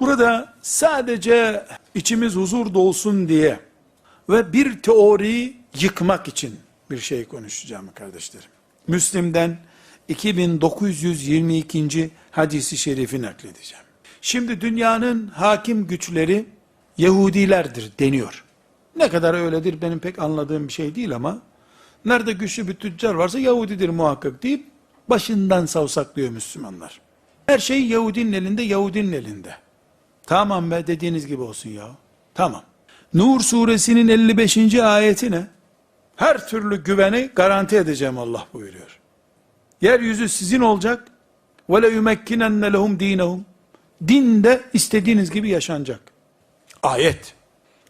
Burada sadece içimiz huzur dolsun diye ve bir teoriyi yıkmak için bir şey konuşacağım kardeşlerim. Müslim'den 2922. hadisi şerifi nakledeceğim. Şimdi dünyanın hakim güçleri Yahudilerdir deniyor. Ne kadar öyledir benim pek anladığım bir şey değil ama nerede güçlü bir tüccar varsa Yahudidir muhakkak deyip başından savsaklıyor Müslümanlar. Her şey Yahudinin elinde, Yahudinin elinde. Tamam be dediğiniz gibi olsun ya. Tamam. Nur suresinin 55. ayeti ne? Her türlü güveni garanti edeceğim Allah buyuruyor. Yeryüzü sizin olacak. Ve le yumekkinenne lehum dinehum. Dinde istediğiniz gibi yaşanacak. Ayet.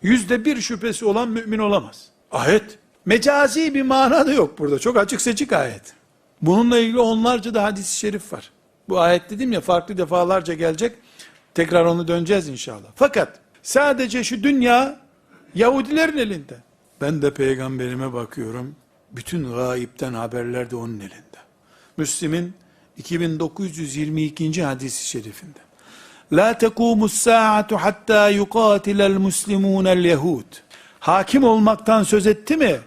Yüzde bir şüphesi olan mümin olamaz. Ayet. Mecazi bir mana da yok burada. Çok açık seçik ayet. Bununla ilgili onlarca da hadis-i şerif var. Bu ayet dedim ya farklı defalarca gelecek. Tekrar onu döneceğiz inşallah. Fakat sadece şu dünya Yahudilerin elinde. Ben de peygamberime bakıyorum. Bütün gayipten haberler de onun elinde. Müslim'in 2922. hadisi şerifinde. La tekumus saatu hatta yuqatilel muslimunel yehud. Hakim olmaktan söz etti mi?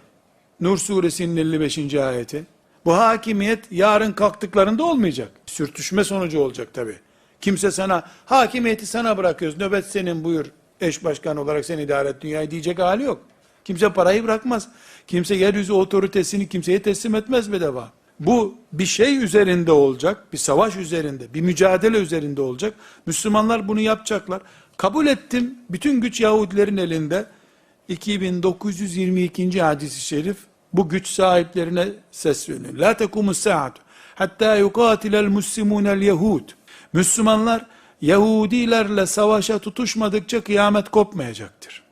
Nur suresinin 55. ayeti. Bu hakimiyet yarın kalktıklarında olmayacak. Sürtüşme sonucu olacak tabi. Kimse sana, hakimiyeti sana bırakıyoruz, nöbet senin buyur, eş başkan olarak sen idare et dünyayı diyecek hali yok. Kimse parayı bırakmaz. Kimse yeryüzü otoritesini kimseye teslim etmez bedava. Bu bir şey üzerinde olacak, bir savaş üzerinde, bir mücadele üzerinde olacak. Müslümanlar bunu yapacaklar. Kabul ettim, bütün güç Yahudilerin elinde. 2922. hadisi şerif, bu güç sahiplerine sesleniyor. La tekumus saatu hatta yukatilel muslimunel yehud. Müslümanlar Yahudilerle savaşa tutuşmadıkça kıyamet kopmayacaktır.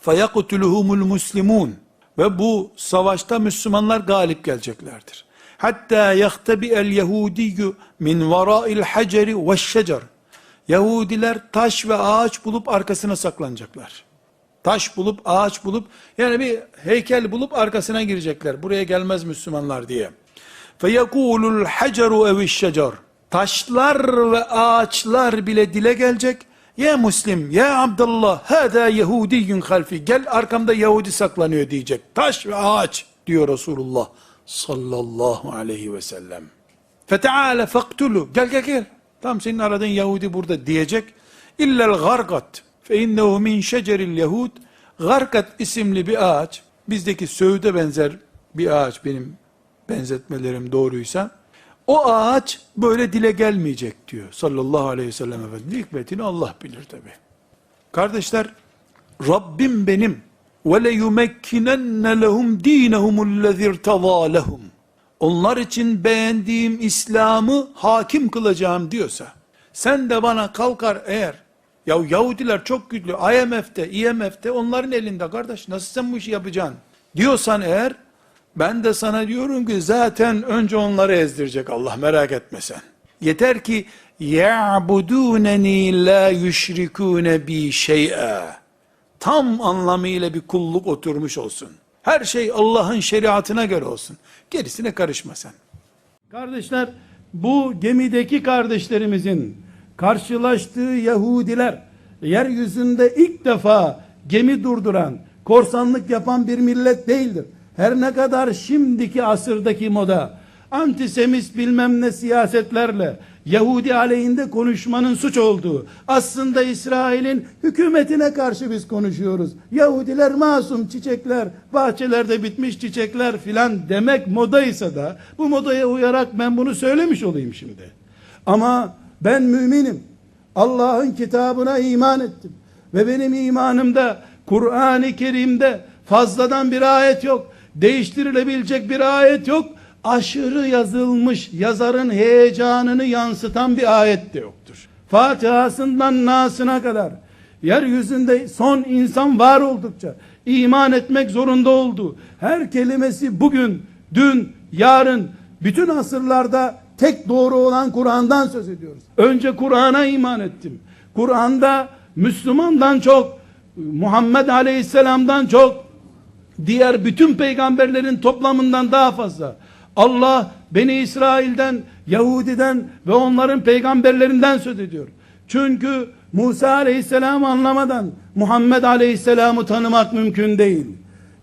Feyakutuluhumul muslimun ve bu savaşta Müslümanlar galip geleceklerdir. Hatta yahtebi el Yahudiyyü min vara'il haceri ve şecer. Yahudiler taş ve ağaç bulup arkasına saklanacaklar. Taş bulup, ağaç bulup, yani bir heykel bulup arkasına girecekler. Buraya gelmez Müslümanlar diye. فَيَقُولُ الْحَجَرُ اَوِ الشَّجَرُ Taşlar ve ağaçlar bile dile gelecek. Ya Müslim, ya Abdullah, hâzâ Yahudiyyün halfi. Gel arkamda Yahudi saklanıyor diyecek. Taş ve ağaç diyor Resulullah sallallahu aleyhi ve sellem. Feteale faktulu. Gel gel gel. Tam senin aradığın Yahudi burada diyecek. İllel gargat. Fe innehu min şeceril yahud. Garkat isimli bir ağaç. Bizdeki söğüde benzer bir ağaç benim benzetmelerim doğruysa. O ağaç böyle dile gelmeyecek diyor sallallahu aleyhi ve sellem efendimiz. Hikmetini Allah bilir tabi. Kardeşler Rabbim benim ve le yumekkinenne lehum dinehumullezî irtazâ lehum. Onlar için beğendiğim İslam'ı hakim kılacağım diyorsa, sen de bana kalkar eğer, ya Yahudiler çok güçlü, IMF'de, IMF'de onların elinde kardeş, nasıl sen bu işi yapacaksın? Diyorsan eğer, ben de sana diyorum ki zaten önce onları ezdirecek Allah merak etme sen. Yeter ki ya'buduneni la yüşrikune bi şey'a. Tam anlamıyla bir kulluk oturmuş olsun. Her şey Allah'ın şeriatına göre olsun. Gerisine karışma sen. Kardeşler, bu gemideki kardeşlerimizin karşılaştığı Yahudiler, yeryüzünde ilk defa gemi durduran, korsanlık yapan bir millet değildir. Her ne kadar şimdiki asırdaki moda, antisemist bilmem ne siyasetlerle, Yahudi aleyhinde konuşmanın suç olduğu, aslında İsrail'in hükümetine karşı biz konuşuyoruz. Yahudiler masum çiçekler, bahçelerde bitmiş çiçekler filan demek modaysa da, bu modaya uyarak ben bunu söylemiş olayım şimdi. Ama ben müminim. Allah'ın kitabına iman ettim. Ve benim imanımda Kur'an-ı Kerim'de fazladan bir ayet yok. Değiştirilebilecek bir ayet yok. Aşırı yazılmış yazarın heyecanını yansıtan bir ayet de yoktur. Fatihasından Nas'ına kadar yeryüzünde son insan var oldukça iman etmek zorunda olduğu her kelimesi bugün, dün, yarın bütün asırlarda tek doğru olan Kur'an'dan söz ediyoruz. Önce Kur'an'a iman ettim. Kur'an'da Müslümandan çok, Muhammed Aleyhisselam'dan çok, diğer bütün peygamberlerin toplamından daha fazla. Allah Beni İsrail'den, Yahudi'den ve onların peygamberlerinden söz ediyor. Çünkü Musa aleyhisselamı anlamadan Muhammed aleyhisselamı tanımak mümkün değil.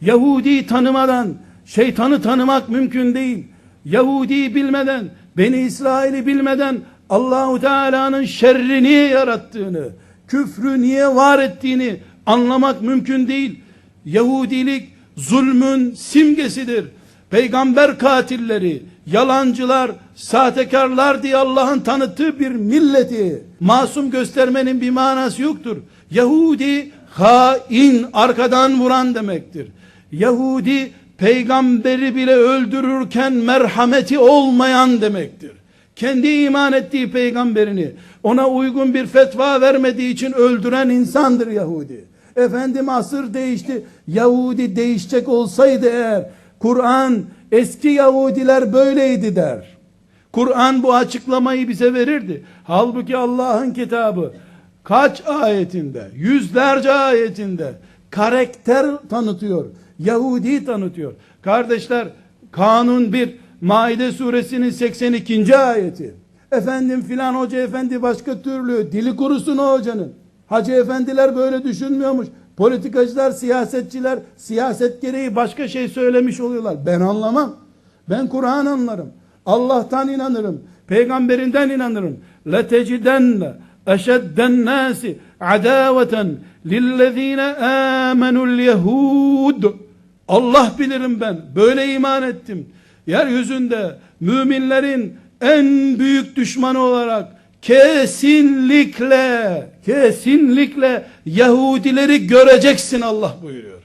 Yahudi tanımadan şeytanı tanımak mümkün değil. Yahudi bilmeden, Beni İsrail'i bilmeden Allahu Teala'nın şerri niye yarattığını, küfrü niye var ettiğini anlamak mümkün değil. Yahudilik zulmün simgesidir. Peygamber katilleri, yalancılar, sahtekarlar diye Allah'ın tanıttığı bir milleti masum göstermenin bir manası yoktur. Yahudi hain, arkadan vuran demektir. Yahudi peygamberi bile öldürürken merhameti olmayan demektir. Kendi iman ettiği peygamberini ona uygun bir fetva vermediği için öldüren insandır Yahudi. Efendim asır değişti. Yahudi değişecek olsaydı eğer Kur'an eski Yahudiler böyleydi der. Kur'an bu açıklamayı bize verirdi. Halbuki Allah'ın kitabı kaç ayetinde, yüzlerce ayetinde karakter tanıtıyor. Yahudi tanıtıyor. Kardeşler kanun bir Maide suresinin 82. ayeti. Efendim filan hoca efendi başka türlü dili kurusun o hocanın. Hacı efendiler böyle düşünmüyormuş. Politikacılar, siyasetçiler siyaset gereği başka şey söylemiş oluyorlar. Ben anlamam. Ben Kur'an anlarım. Allah'tan inanırım. Peygamberinden inanırım. لَتَجِدَنَّ اَشَدَّ النَّاسِ عَدَاوَةً لِلَّذ۪ينَ آمَنُوا الْيَهُودُ Allah bilirim ben. Böyle iman ettim. Yeryüzünde müminlerin en büyük düşmanı olarak kesinlikle kesinlikle Yahudileri göreceksin Allah buyuruyor.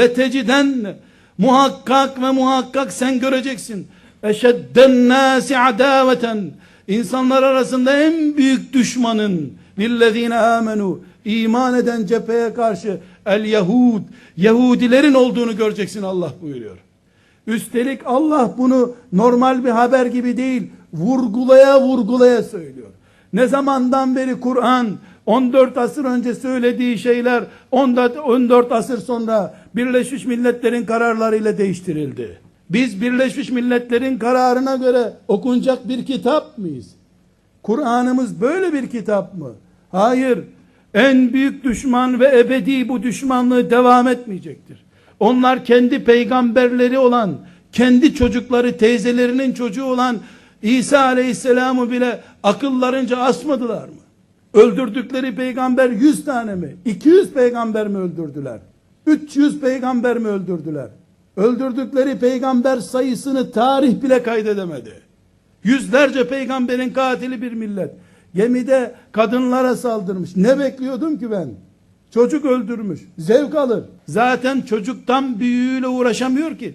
Le tecidenne muhakkak ve muhakkak sen göreceksin. Eşedden nasi adaveten insanlar arasında en büyük düşmanın lillezine amenu iman eden cepheye karşı el Yahud Yahudilerin olduğunu göreceksin Allah buyuruyor. Üstelik Allah bunu normal bir haber gibi değil, vurgulaya vurgulaya söylüyor. Ne zamandan beri Kur'an 14 asır önce söylediği şeyler 14 asır sonra Birleşmiş Milletler'in kararlarıyla değiştirildi. Biz Birleşmiş Milletler'in kararına göre okunacak bir kitap mıyız? Kur'an'ımız böyle bir kitap mı? Hayır. En büyük düşman ve ebedi bu düşmanlığı devam etmeyecektir. Onlar kendi peygamberleri olan, kendi çocukları, teyzelerinin çocuğu olan İsa Aleyhisselam'ı bile akıllarınca asmadılar mı? Öldürdükleri peygamber 100 tane mi? 200 peygamber mi öldürdüler? 300 peygamber mi öldürdüler? Öldürdükleri peygamber sayısını tarih bile kaydedemedi. Yüzlerce peygamberin katili bir millet. Gemide kadınlara saldırmış. Ne bekliyordum ki ben? Çocuk öldürmüş. Zevk alır. Zaten çocuktan büyüğüyle uğraşamıyor ki.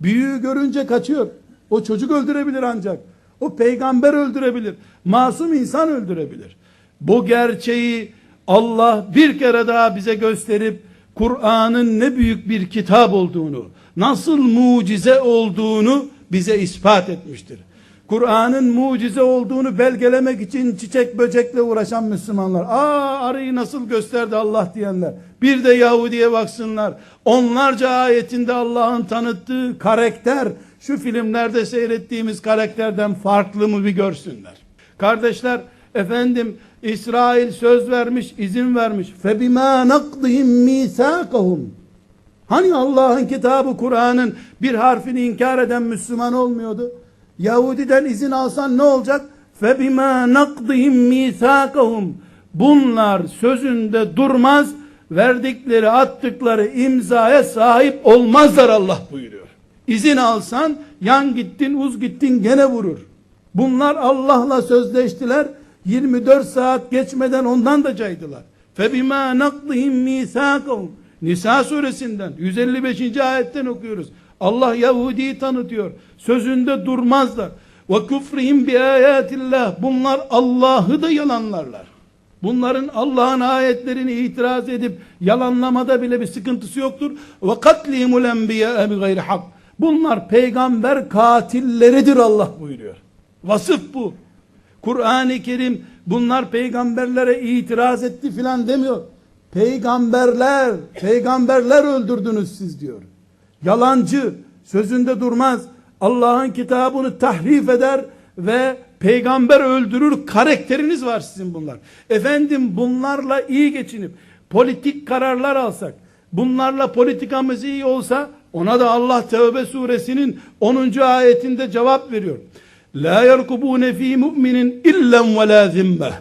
Büyüğü görünce kaçıyor. O çocuk öldürebilir ancak. O peygamber öldürebilir. Masum insan öldürebilir. Bu gerçeği Allah bir kere daha bize gösterip Kur'an'ın ne büyük bir kitap olduğunu, nasıl mucize olduğunu bize ispat etmiştir. Kur'an'ın mucize olduğunu belgelemek için çiçek böcekle uğraşan Müslümanlar. Aa arıyı nasıl gösterdi Allah diyenler. Bir de Yahudi'ye baksınlar. Onlarca ayetinde Allah'ın tanıttığı karakter şu filmlerde seyrettiğimiz karakterden farklı mı bir görsünler. Kardeşler efendim İsrail söz vermiş, izin vermiş. Febima naqdihim misakahum. Hani Allah'ın kitabı Kur'an'ın bir harfini inkar eden Müslüman olmuyordu? Yahudiden izin alsan ne olacak? فَبِمَا نَقْضِهِمْ مِيثَاقَهُمْ Bunlar sözünde durmaz, verdikleri, attıkları imzaya sahip olmazlar Allah buyuruyor. İzin alsan, yan gittin, uz gittin gene vurur. Bunlar Allah'la sözleştiler, 24 saat geçmeden ondan da caydılar. فَبِمَا نَقْضِهِمْ مِيثَاقَهُمْ Nisa suresinden 155. ayetten okuyoruz. Allah Yahudi'yi tanıtıyor. Sözünde durmazlar. Ve küfrihim bi ayatillah. Bunlar Allah'ı da yalanlarlar. Bunların Allah'ın ayetlerini itiraz edip yalanlamada bile bir sıkıntısı yoktur. Ve katlihimul enbiya bi gayri hak. Bunlar peygamber katilleridir Allah buyuruyor. Vasıf bu. Kur'an-ı Kerim bunlar peygamberlere itiraz etti filan demiyor. Peygamberler, peygamberler öldürdünüz siz diyor. Yalancı, sözünde durmaz, Allah'ın kitabını tahrif eder ve peygamber öldürür karakteriniz var sizin bunlar. Efendim bunlarla iyi geçinip politik kararlar alsak, bunlarla politikamız iyi olsa ona da Allah Tevbe suresinin 10. ayetinde cevap veriyor. La yerkubune fi mu'minin illen ve la zimmeh.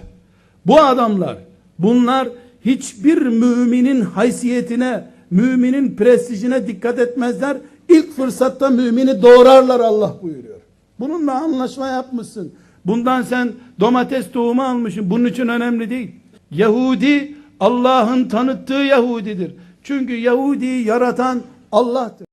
Bu adamlar, bunlar hiçbir müminin haysiyetine, müminin prestijine dikkat etmezler. İlk fırsatta mümini doğrarlar Allah buyuruyor. Bununla anlaşma yapmışsın. Bundan sen domates tohumu almışsın. Bunun için önemli değil. Yahudi Allah'ın tanıttığı Yahudidir. Çünkü Yahudi'yi yaratan Allah'tır.